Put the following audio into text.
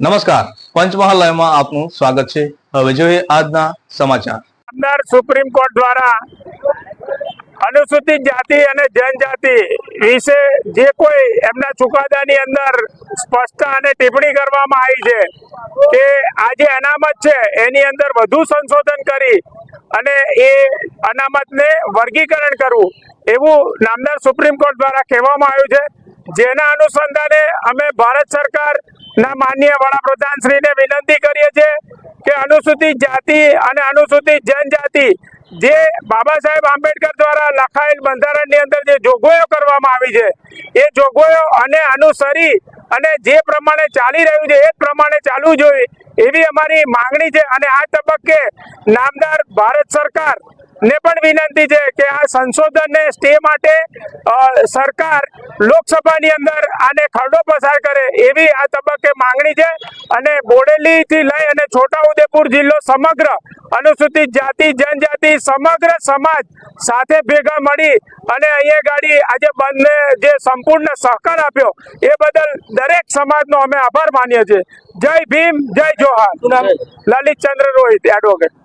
નમસ્કાર. પંચમહાલ લાઈવમાં આપનું સ્વાગત છે. હવે જોઈએ આજના સમાચાર. અંદર સુપ્રીમ કોર્ટ દ્વારા અનુસૂચિત જાતિ અને જનજાતિ વિશે જે કોઈ એમના ચુકાદાની અંદર સ્પષ્ટતા અને ટિપ્પણી કરવામાં આવી છે કે આ જે અનામત છે, એની અંદર વધુ સંશોધન કરી અને એ અનામતને વર્ગીકરણ કરવું એવું નામદાર સુપ્રીમ કોર્ટ દ્વારા કહેવામાં આવ્યું છે. જેના અનુસંધાને અમે ભારત સરકારના માનનીય વડાપ્રધાન શ્રીને વિનંતી કરીએ છીએ કે અનુસૂચિત જાતિ અને અનુસૂચિત જનજાતિ જે બાબા સાહેબ આંબેડકર દ્વારા લખાયેલ બંધારણની અંદર જે જોગવાઈઓ કરવામાં આવી છે, એ જોગવાઈઓ અને અનુસરી અને જે પ્રમાણે ચાલી રહ્યું છે, એ જ પ્રમાણે ચાલવું જોઈએ એવી અમારી માંગણી છે. અને આ તબક્કે નામદાર ભારત સરકાર ને પણ વિનંતી છે કે આ સંશોધનને સ્ટે માટે સરકાર લોકસભાની અંદર આને ખરડો પસાર કરે એવી આ તબક્કે માંગણી છે. અને બોડેલીથી લઈ અને છોટાઉદેપુર જિલ્લો સમગ્ર અનુસૂચિત જાતિ જનજાતિ સમગ્ર સમાજ સાથે ભેગા મળી અને અહીંયા ગાડી આજે બંધને જે સંપૂર્ણ સહકાર આપ્યો એ બદલ દરેક સમાજનો અમે આભાર માનીએ છીએ. જય ભીમ જય જોહાર. લલિત ચંદ્ર રોહિત એડવોકેટ